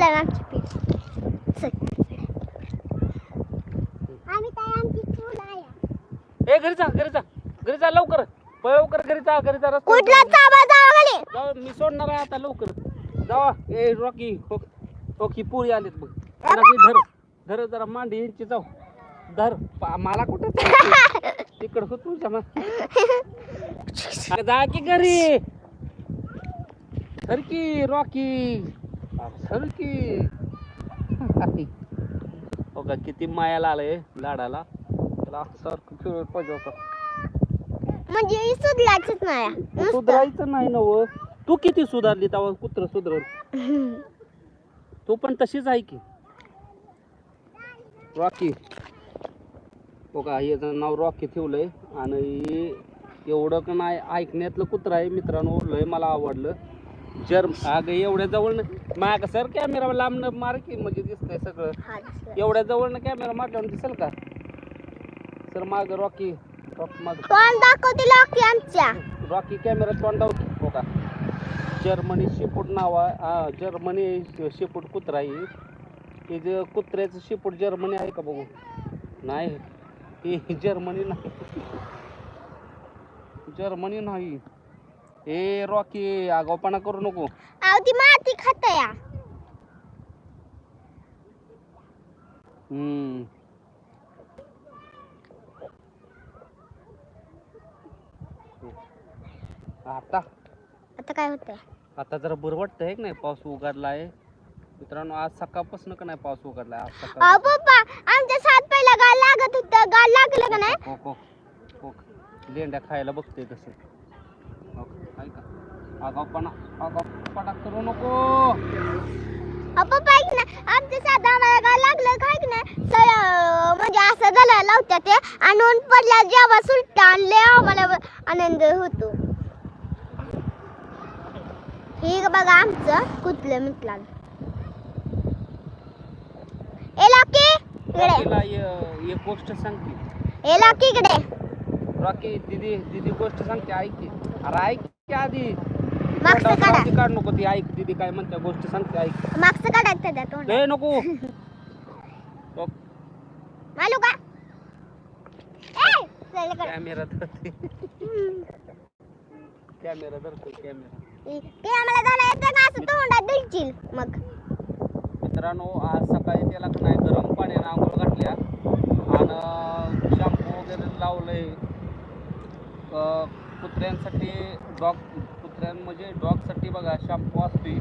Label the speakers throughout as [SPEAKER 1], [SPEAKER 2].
[SPEAKER 1] मिटला आमची आम्ही काय आमची चूल आहे?
[SPEAKER 2] ए घरी जा घरी जा. घरी जा लवकर. पळ लवकर घरी जा घरी जा. रस्त्यावर
[SPEAKER 1] कुठला चाबा जावा गेले
[SPEAKER 2] जाऊ मी सोडणार आहे आता लवकर. जावा. ए रॉकी हो हो की पुरी आलीत बघ. की धर. धर जरा मांडी यांची जाऊ. धर. पा- मला कुठं चालती? तिकडं हो तुझ्या मग जा की घरी. धर की रॉकी. धर की? हो का किती मायाला आलंय लाडाला त्याला सारखं खेळ पाहिजे होता.
[SPEAKER 1] म्हणजे ही सुधलाचीच नाही. नुसतं.
[SPEAKER 2] सुधारायचं नाही नव. तू किती सुधारली तेव्हा कुत्र सुधरल तू पण तशीच आहे की? रॉकी. हो का हे जण नाव रॉकी ठेवलंय आणि हे एवढं का नाही ऐकण्यातलं कुत्र आहे मित्रांनो लय मला आवडलं. जर अगं एवढ्या जवळ माग सर कॅमेरा लांब मार की म्हणजे दिसतंय सगळं. एवढ्या जवळ कॅमेरा मारल्यावर दिसेल का? सर माग रॉकी रॉक माग.
[SPEAKER 1] दाखवते लॉकी आमच्या.
[SPEAKER 2] रॉकी कॅमेरा तोंडावर हो का? जर्मनी शेपूट नाव हा जर्मनी शेपूट कुत्रा आहे हे जे कुत्र्याचं शेपूट जर्मनी आहे का बघू? नाही. हे जर्मनी नाही. जर्मनी नाही. ए रॉकी आगावपणा करू नको.
[SPEAKER 1] अहो ती माती खात या
[SPEAKER 2] हम्म. आता?
[SPEAKER 1] आता काय होतंय?
[SPEAKER 2] आता जरा बरं वाटतं आहे की नाही पाऊस उघडला आहे मित्रांनो आज सकाळपासून का नाही पाऊस उघडला आहे आज सकाळ
[SPEAKER 1] अहो पप्पा आमच्या सात पहिला गाल लागत होतं. गाल लागलं का नाही?
[SPEAKER 2] हो हो हो लेंड्या खायला बघते कसं का? ऐका आगावपणा आगावपणा करू नको.
[SPEAKER 1] अहो पप्पा ऐक ना आमच्या आम्हाला गाल लागलं काय की नाही? तर अं, म्हणजे असं झालं लावत्या ते आणि ऊन पडल्या जेव्हा सुलटा आणले आम्हाला आनंद होतो. हे बघा आमचं कुतलं मिटला ए लॉकी इकडे.
[SPEAKER 2] एक गोष्ट सांगते.
[SPEAKER 1] ए लॉकी इकडे.
[SPEAKER 2] रॉकी दिदी दिदी गोष्ट सांगते ऐक की. अरे ऐक आधी.
[SPEAKER 1] मागचं काढा.
[SPEAKER 2] काढ नको ती ऐक दिदी काय म्हणते गोष्ट सांगते ऐक.
[SPEAKER 1] मागचं त्याच्या
[SPEAKER 2] ए नको.
[SPEAKER 1] मालू का? ए चल इकडे.
[SPEAKER 2] कॅमेरा धरते. कॅमेरा धरतो कॅमेरा.
[SPEAKER 1] ते आम्हाला जाणं येतं का? असं तोंडात दिलशील मग.
[SPEAKER 2] मित्रांनो आज सकाळी त्याला का नाही गरम पाण्याने आंघोळ घातल्या. आणि शॅम्पू वगैरे लावलंय. अं, कुत्र्यांसाठी डॉग कुत्र्यां म्हणजे डॉगसाठी बघा शॅम्पू असते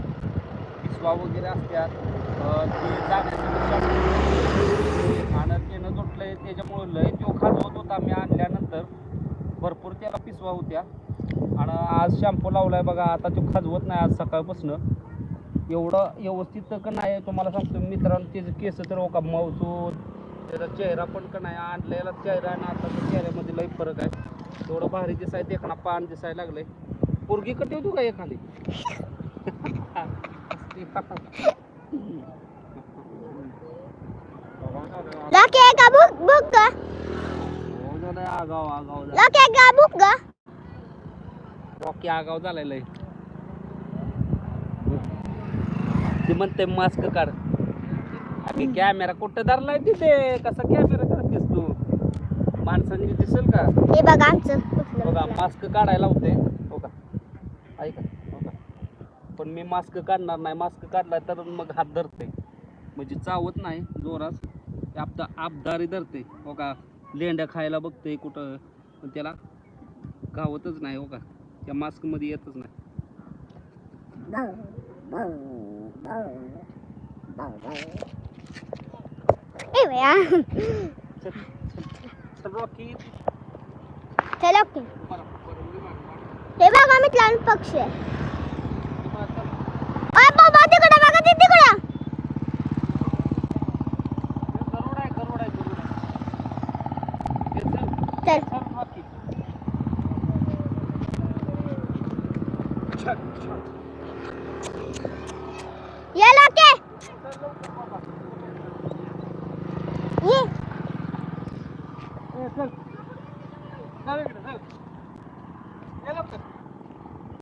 [SPEAKER 2] पिसवा वगैरे असतात. ते जाण्यासाठी शॅम्पू आणि त्यानं तुटलंय त्याच्यामुळे लय तो खाजवत होता मी आणल्यानंतर. भरपूर त्याला पिसवा होत्या. आणि आज शॅम्पू लावलाय बघा आता तो खाजवत नाही आज सकाळपासून. एवढं व्यवस्थित का नाही तुम्हाला सांगतो. मित्रांनो त्याचे केस तर हो ओका मावतो त्याचा चेहरा पण का नाही आणलेला चेहरा आणि आताच्या चेहऱ्यामध्ये लई फरक आहे. एवढं भारी दिसाय देखणा पान दिसायला लागलंय. पोरगी कटी होतो का एखादी?
[SPEAKER 1] लॉकी का बुक बुक का
[SPEAKER 2] झालंय आगाव आगाव झालं
[SPEAKER 1] लॉकी आहे का बुक का
[SPEAKER 2] रॉकी आगाव झालाय लय. ती म्हणते मास्क काढ. कॅमेरा कुठं धरलाय तिथे? कसा कॅमेरा तू माणसांनी दिसेल का?
[SPEAKER 1] हे बघा आमचं
[SPEAKER 2] बघा. मास्क काढायला होते. हो का? ऐका. हो का? पण मी मास्क काढणार नाही. मास्क काढला तर मग हात धरते. म्हणजे चावत नाही जोरात. आपदा आपदारी धरते. हो का? लेंड्या खायला बघते कुठं. पण त्याला गावतच नाही हो का? त्या मास्कमध्ये येतच नाही. चल, मार.
[SPEAKER 1] हे बघा मिटला पक्षी आहे. बाबा तिकडे बघा ते तिकडं.
[SPEAKER 2] चल.
[SPEAKER 1] ये लॉकी
[SPEAKER 2] चल लवकर बाबा.
[SPEAKER 1] ये
[SPEAKER 2] ए, चल. चल इकडे, चल.